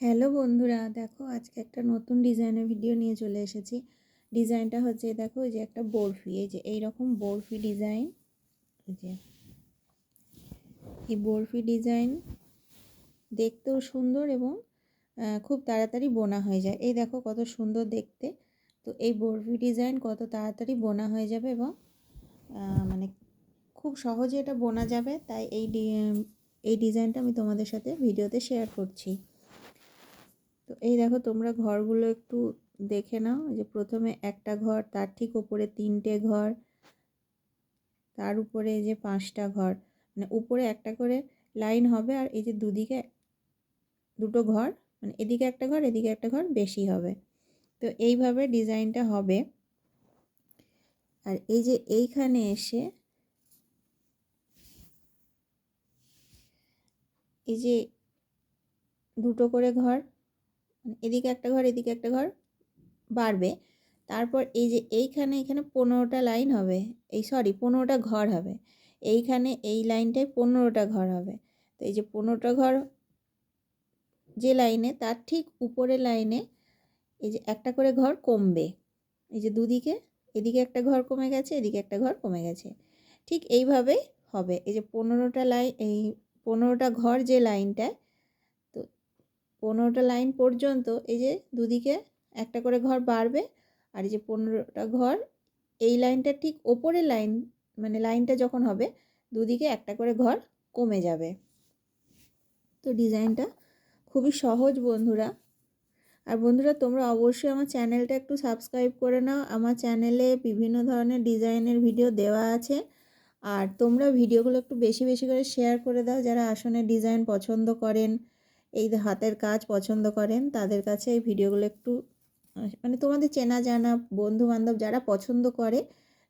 Hello বন্ধুরা, দেখো আজকে একটা নতুন ডিজাইনের ভিডিও নিয়ে চলে এসেছি। ডিজাইনটা হচ্ছে, দেখো এই যে একটা বরফি, এই যে এইরকম বরফি ডিজাইন। যে এই বরফি ডিজাইন দেখতেও সুন্দর এবং খুব তাড়াতাড়ি বোনা হয়ে যায়। এই দেখো কত সুন্দর দেখতে। তো এই বরফি ডিজাইন কত তাড়াতাড়ি বোনা হয়ে যাবে এবং মানে খুব সহজে এটা বোনা যাবে। তাই এই এই ডিজাইনটা আমি তোমাদের সাথে ভিডিওতে শেয়ার করছি। তো এই দেখো তোমরা ঘরগুলো একটু দেখে নাও। যে প্রথমে একটা ঘর, তার ঠিক ওপরে তিনটে ঘর, তার উপরে এই যে পাঁচটা ঘর। মানে উপরে একটা করে লাইন হবে আর এই যে দুদিকে দুটো ঘর মানে এদিকে একটা ঘর, এদিকে একটা ঘর বেশি হবে। তো এইভাবে ডিজাইনটা হবে। আর এই যে এইখানে এসে এই যে দুটো করে ঘর মানে এদিকে একটা ঘর, এদিকে একটা ঘর বাড়বে। তারপর এই যে এইখানে, এখানে পনেরোটা লাইন হবে। এই সরি, পনেরোটা ঘর হবে। এইখানে এই লাইনটায় পনেরোটা ঘর হবে। তো এই যে পনেরোটা ঘর যে লাইনে, তার ঠিক উপরের লাইনে এই যে একটা করে ঘর কমবে। এই যে দুদিকে, এদিকে একটা ঘর কমে গেছে, এদিকে একটা ঘর কমে গেছে। ঠিক এইভাবেই হবে। এই যে পনেরোটা লাইন এই পনেরোটা ঘর যে লাইনটায় পনেরোটা লাইন পর্যন্ত এই যে দুদিকে একটা করে ঘর বাড়বে আর এই যে পনেরোটা ঘর, এই লাইনটা ঠিক ওপরের লাইন মানে লাইনটা যখন হবে, দুদিকে একটা করে ঘর কমে যাবে। তো ডিজাইনটা খুবই সহজ বন্ধুরা। আর বন্ধুরা, তোমরা অবশ্যই আমার চ্যানেলটা একটু সাবস্ক্রাইব করে নাও। আমার চ্যানেলে বিভিন্ন ধরনের ডিজাইনের ভিডিও দেওয়া আছে। আর তোমরা ভিডিওগুলো একটু বেশি বেশি করে শেয়ার করে দাও যারা আসনে ডিজাইন পছন্দ করেন। এই হাতের কাজ পছন্দ করেন, তাদের কাছে এই ভিডিওগুলো একটু মানে তোমাদের চেনা জানা বন্ধু বান্ধব যারা পছন্দ করে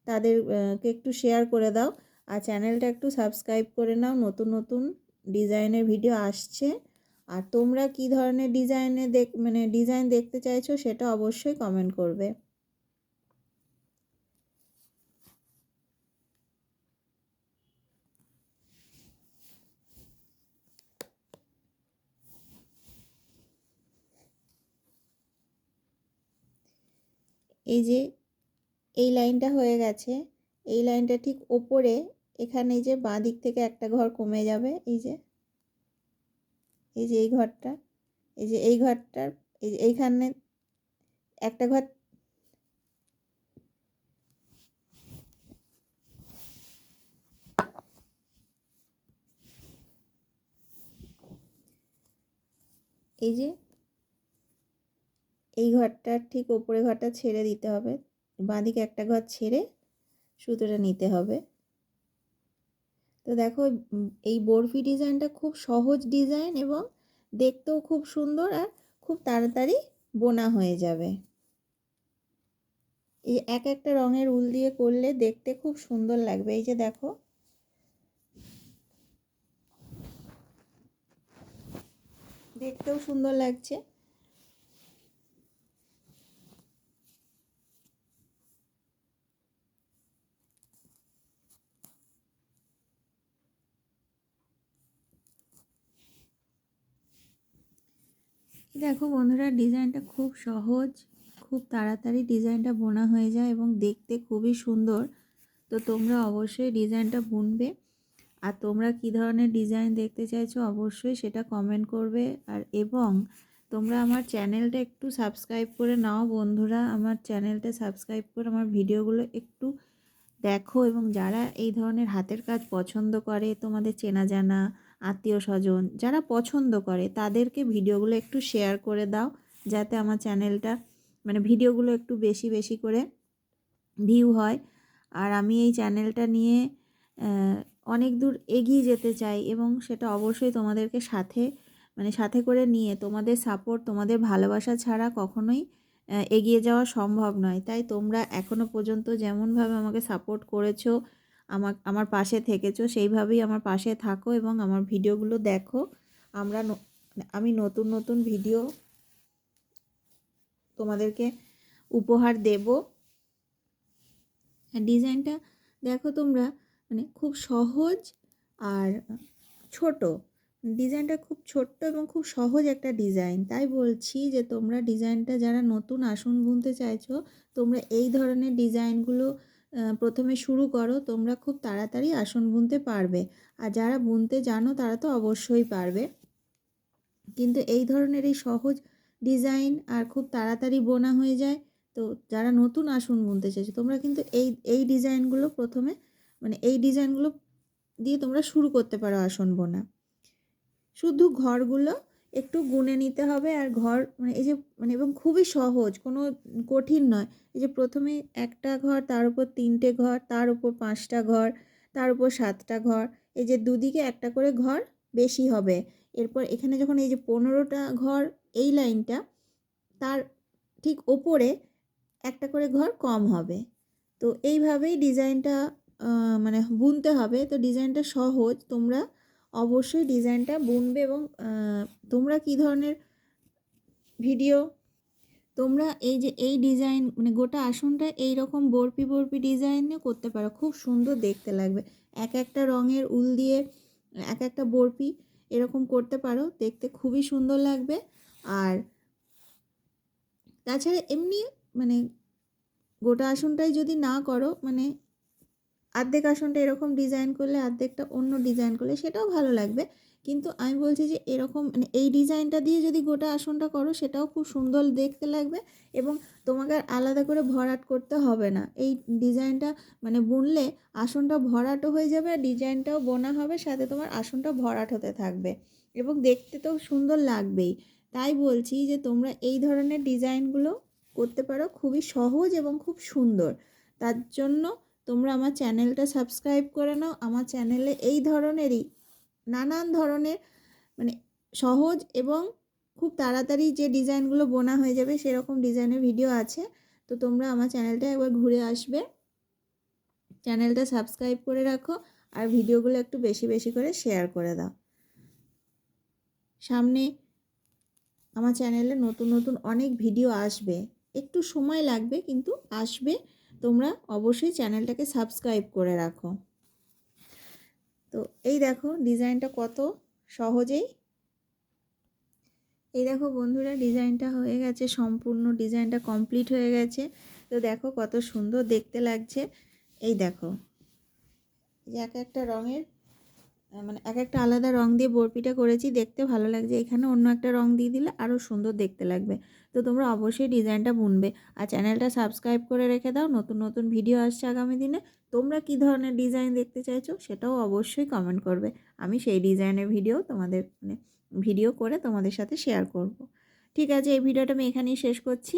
তাদেরকে একটু শেয়ার করে দাও। আর চ্যানেলটা একটু সাবস্ক্রাইব করে নাও, নতুন নতুন ডিজাইনের ভিডিও আসছে। আর তোমরা কি ধরনের ডিজাইনে দেখ মানে ডিজাইন দেখতে চাইছো, সেটা অবশ্যই কমেন্ট করবে। এই যে, এই লাইনটা হয়ে গেছে, এই লাইনটা ঠিক ওপরে, এখানে যে বাঁ দিক থেকে একটা ঘর কমে যাবে, এই যে এই যে এই ঘরটা, এই যে এই ঘরটার, এই যে এইখানে একটা ঘর এই যে এই ঘরটার ঠিক ওপরে ঘরটা ছেড়ে দিতে হবে। বাঁদিকে একটা ঘর ছেড়ে সুতোটা নিতে হবে। তো দেখো এই বরফি ডিজাইনটা খুব সহজ ডিজাইন এবং দেখতেও খুব সুন্দর আর খুব তাড়াতাড়ি বোনা হয়ে যাবে। এই এক একটা রঙের উল দিয়ে করলে দেখতে খুব সুন্দর লাগবে। এই যে দেখো, দেখতেও সুন্দর লাগছে। দেখো বন্ধুরা, ডিজাইনটা খুব সহজ, খুব তাড়াতাড়ি ডিজাইনটা বোনা হয়ে যায় এবং দেখতে খুবই সুন্দর। তো তোমরা অবশ্যই ডিজাইনটা বুনবে। আর তোমরা কি ধরনের ডিজাইন দেখতে চাইছো অবশ্যই সেটা কমেন্ট করবে। আর এবং তোমরা আমার চ্যানেলটা একটু সাবস্ক্রাইব করে নাও বন্ধুরা। আমার চ্যানেলটা সাবস্ক্রাইব করে আমার ভিডিওগুলো একটু দেখো এবং যারা এই ধরনের হাতের কাজ পছন্দ করে, তোমাদের চেনা জানা আত্মীয় স্বজন যারা পছন্দ করে তাদেরকে ভিডিওগুলো একটু শেয়ার করে দাও, যাতে আমার চ্যানেলটা মানে ভিডিওগুলো একটু বেশি বেশি করে ভিউ হয়। আর আমি এই চ্যানেলটা নিয়ে অনেক দূর এগিয়ে যেতে চাই এবং সেটা অবশ্যই তোমাদেরকে সাথে মানে সাথে করে নিয়ে তোমাদের সাপোর্ট তোমাদের ভালোবাসা ছাড়া কখনোই এগিয়ে যাওয়া সম্ভব নয়। তাই তোমরা এখনও পর্যন্ত যেমনভাবে আমাকে সাপোর্ট করেছ আমার আমার পাশে থেকেছো, সেইভাবেই আমার পাশে থাকো এবং আমার ভিডিওগুলো দেখো। আমরা আমি নতুন নতুন ভিডিও তোমাদেরকে উপহার দেব। ডিজাইনটা দেখো তোমরা মানে খুব সহজ আর ছোট। ডিজাইনটা খুব ছোট্ট এবং খুব সহজ একটা ডিজাইন। তাই বলছি যে তোমরা ডিজাইনটা যারা নতুন আসন বুনতে চাইছো, তোমরা এই ধরনের ডিজাইনগুলো প্রথমে শুরু করো, তোমরা খুব তাড়াতাড়ি আসন বুনতে পারবে। আর যারা বুনতে জানো, তারা তো অবশ্যই পারবে। কিন্তু এই ধরনের এই সহজ ডিজাইন আর খুব তাড়াতাড়ি বোনা হয়ে যায়, তো যারা নতুন আসন বুনতে চাইছো, তোমরা কিন্তু এই এই ডিজাইনগুলো প্রথমে মানে এই ডিজাইনগুলো দিয়ে তোমরা শুরু করতে পারো আসন বোনা। শুধু ঘরগুলো একটু গুনে নিতে হবে আর ঘর মানে এই যে মানে এবং খুবই সহজ, কোনো কঠিন নয়। এই যে প্রথমে একটা ঘর, তার উপর তিনটে ঘর, তার উপর পাঁচটা ঘর, তার উপর সাতটা ঘর, এই যে দুদিকে একটা করে ঘর বেশি হবে। এরপর এখানে যখন এই যে পনেরোটা ঘর এই লাইনটা, তার ঠিক ওপরে একটা করে ঘর কম হবে। তো এইভাবেই ডিজাইনটা মানে বুনতে হবে। তো ডিজাইনটা সহজ, তোমরা অবশ্যই ডিজাইনটা বুনবে এবং তোমরা কী ধরনের ভিডিও, তোমরা এই যে এই ডিজাইন মানে গোটা আসনটা এই রকম বরপি বরপি ডিজাইনে করতে পারো। খুব সুন্দর দেখতে লাগবে। এক একটা রঙের উল দিয়ে এক একটা বরপি এরকম করতে পারো। দেখতে খুবই সুন্দর লাগবে। আর তাছাড়া এমনি মানে গোটা আসনটাই যদি না করো মানে আর্ধেক আসনটা এরকম ডিজাইন করলে, আর্ধেকটা অন্য ডিজাইন করলে সেটাও ভালো লাগবে। কিন্তু আমি বলছি যে এরকম মানে এই ডিজাইনটা দিয়ে যদি গোটা আসনটা করো, সেটাও খুব সুন্দর দেখতে লাগবে এবং তোমাকে আর আলাদা করে ভরাট করতে হবে না। এই ডিজাইনটা মানে বুনলে আসনটা ভরাটও হয়ে যাবে, আর ডিজাইনটাও বোনা হবে, সাথে তোমার আসনটা ভরাট হতে থাকবে এবং দেখতে তো সুন্দর লাগবেই। তাই বলছি যে তোমরা এই ধরনের ডিজাইনগুলো করতে পারো, খুবই সহজ এবং খুব সুন্দর। তার জন্য তোমরা আমার চ্যানেলটা সাবস্ক্রাইব করে নাও। আমার চ্যানেলে এই ধরনেরই, নানান ধরনের মানে সহজ এবং খুব তাড়াতাড়ি যে ডিজাইনগুলো বোনা হয়ে যাবে সেরকম ডিজাইনের ভিডিও আছে। তো তোমরা আমার চ্যানেলটা একবার ঘুরে আসবে। চ্যানেলটা সাবস্ক্রাইব করে রাখো আর ভিডিওগুলো একটু বেশি বেশি করে শেয়ার করে দাও। সামনে আমার চ্যানেলে নতুন নতুন অনেক ভিডিও আসবে। একটু সময় লাগবে কিন্তু আসবে। তোমরা অবশ্যই চ্যানেলটাকে সাবস্ক্রাইব করে রাখো। তো এই দেখো ডিজাইনটা কত সহজেই। এই দেখো বন্ধুরা ডিজাইনটা হয়ে গেছে, সম্পূর্ণ ডিজাইনটা কমপ্লিট হয়ে গেছে। তো দেখো কত সুন্দর দেখতে লাগছে। এই দেখো, এক একটা রঙের মানে এক একটা আলাদা রং দিয়ে বরপিটা করেছি, দেখতে ভালো লাগছে। এখানে অন্য একটা রং দিয়ে দিলে আরও সুন্দর দেখতে লাগবে। তো তোমরা অবশ্যই ডিজাইনটা বুনবে। আর চ্যানেলটা সাবস্ক্রাইব করে রেখে দাও, নতুন নতুন ভিডিও আসছে আগামী দিনে। তোমরা কি ধরনের ডিজাইন দেখতে চাইছো সেটাও অবশ্যই কমেন্ট করবে। আমি সেই ডিজাইনের ভিডিও তোমাদের মানে ভিডিও করে তোমাদের সাথে শেয়ার করব। ঠিক আছে, এই ভিডিওটা আমি এখানেই শেষ করছি।